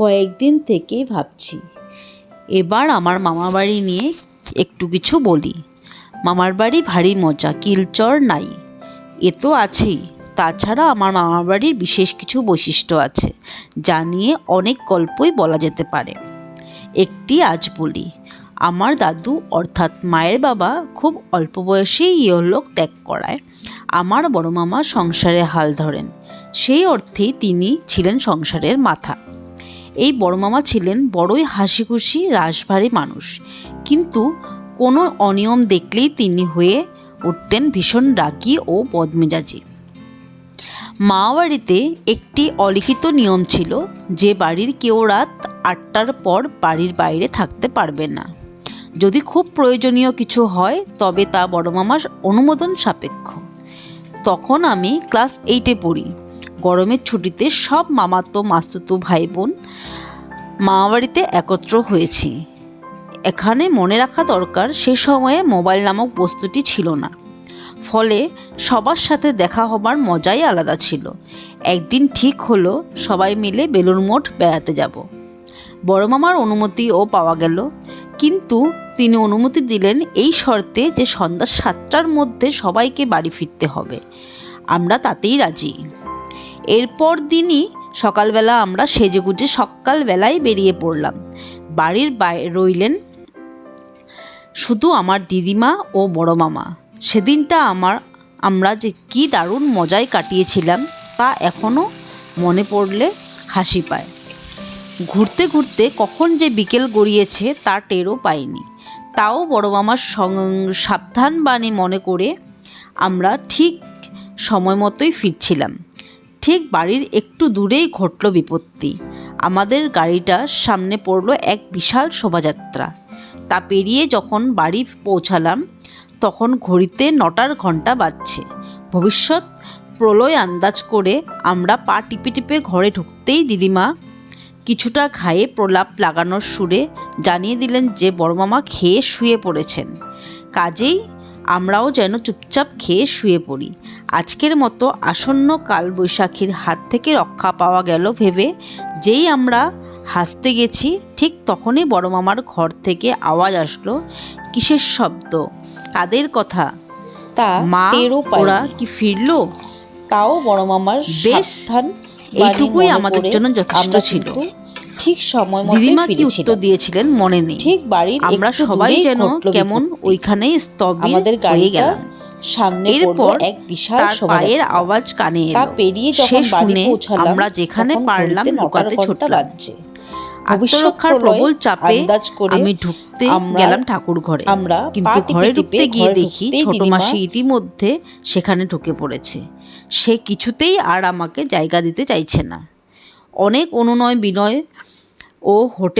কয়েকদিন থেকেই ভাবছি। এবার আমার মামার বাড়ি নিয়ে একটু কিছু বলি। মামার বাড়ি ভারী মজা, কিলচর নাই। এ তো আছেই। তাছাড়া আমার মামার বাড়ির বিশেষ কিছু বৈশিষ্ট্য আছে, যা নিয়ে অনেক গল্পই বলা যেতে পারে। একটি আজ বলি, আমার দাদু অর্থাৎ মায়ের বাবা খুব অল্প বয়সেই ইহলোক ত্যাগ করায়। আমার বড় মামা সংসারে হাল ধরেন, সেই অর্থেই তিনি ছিলেন সংসারের মাথা। এই বড় মামা ছিলেন বড়ই হাসি খুশি রাশভারী মানুষ। কিন্তু কোনো অনিয়ম দেখলেই তিনি হয়ে উঠতেন ভীষণ রাগী ও বদমেজাজি। মা বাড়িতে একটি অলিখিত নিয়ম ছিল, যে বাড়ির কেউ রাত আটটার পর বাড়ির বাইরে থাকতে পারবে না। যদি খুব প্রয়োজনীয় কিছু হয়, তবে তা বড় মামার অনুমোদন সাপেক্ষ। তখন আমি ক্লাস এইটে পড়ি। গরমের ছুটিতে সব মামাতো মাস্তুতো ভাই বোন মামাবাড়িতে একত্র হয়েছি। এখানে মনে রাখা দরকার, সে সময়ে মোবাইল নামক বস্তুটি ছিল না। ফলে সবার সাথে দেখা হবার মজাই আলাদা ছিল। একদিন ঠিক হলো, সবাই মিলে বেলুর মঠ বেড়াতে যাব। বড় মামার অনুমতিও পাওয়া গেল। কিন্তু তিনি অনুমতি দিলেন এই শর্তে যে সন্ধ্যা সাতটার মধ্যে সবাইকে বাড়ি ফিরতে হবে। আমরা তাতেই রাজি। এরপর দিনই সকালবেলা আমরা সেজেগুজে সকালবেলায় বেরিয়ে পড়লাম। বাড়ির বাইরে রইলেন শুধু আমার দিদিমা ও বড় মামা। সেদিনটা আমার, আমরা যে কি দারুণ মজায় কাটিয়েছিলাম তা এখনও মনে পড়লে হাসি পায়। ঘুরতে ঘুরতে কখন যে বিকেল গড়িয়েছে তা টেরও পাইনি। তাও বড় মামার সাবধান বাণী মনে করে আমরা ঠিক সময় মতোই ফিরছিলাম। ঠিক বাড়ির একটু দূরেই ঘটল বিপত্তি। আমাদের গাড়িটার সামনে পড়ল এক বিশাল শোভাযাত্রা। তা পেরিয়ে যখন বাড়ি পৌঁছালাম, তখন ঘড়িতে নটার ঘণ্টা বাজছে। ভবিষ্যৎ প্রলয় আন্দাজ করে আমরা পা টিপে টিপে ঘরে ঢুকতেই দিদিমা কিছুটা ঘায়ে প্রলাপ লাগানোর সুরে জানিয়ে দিলেন যে বড়মামা খেয়ে শুয়ে পড়েছেন। কাজেই আমরাও যেন চুপচাপ খেয়ে শুয়ে পড়ি। আজকের মতো আসন্ন কালবৈশাখীর হাত থেকে রক্ষা পাওয়া গেল ভেবে যেই আমরা হাসতে গেছি ঠিক তখনই বড় মামার ঘর থেকে আওয়াজ আসলো কিসের শব্দ? কাদের কথা? তা মা ওরা কি ফিরলো? তাও বড় মামার বেশ, এইটুকুই আমাদের জন্য যথেষ্ট ছিল। ঠিক সময় মতো দিদিমা কি উত্তর দিয়েছিলেন মনে নেই। ঠিক বাড়ির আমরা সবাই যেন কেমন। ওইখানেই স্তব্ধ আমাদের গাড়িটা গেলাম। সামনে এরপর এক বিশাল পায়ের আওয়াজ কানে তা পেরিয়ে সে যখন বাড়ি শুনে পৌঁছালাম আমরা যেখানে পারলাম লুকাতে ঘণ্টা ছুটলাম। আত্মরক্ষার প্রবল চাপে আমি ঢুকতে গেলাম ঠাকুর ঘরে। আমরা কিন্তু ঘরে ঢুকতে গিয়ে দেখি ছোট মাসি ইতিমধ্যে সেখানে ঢুকে পড়েছে। সে কিছুতেই আর আমাকে জায়গা দিতে চাইছে না। অনেক অনুনয় বিনয় ও হোটেল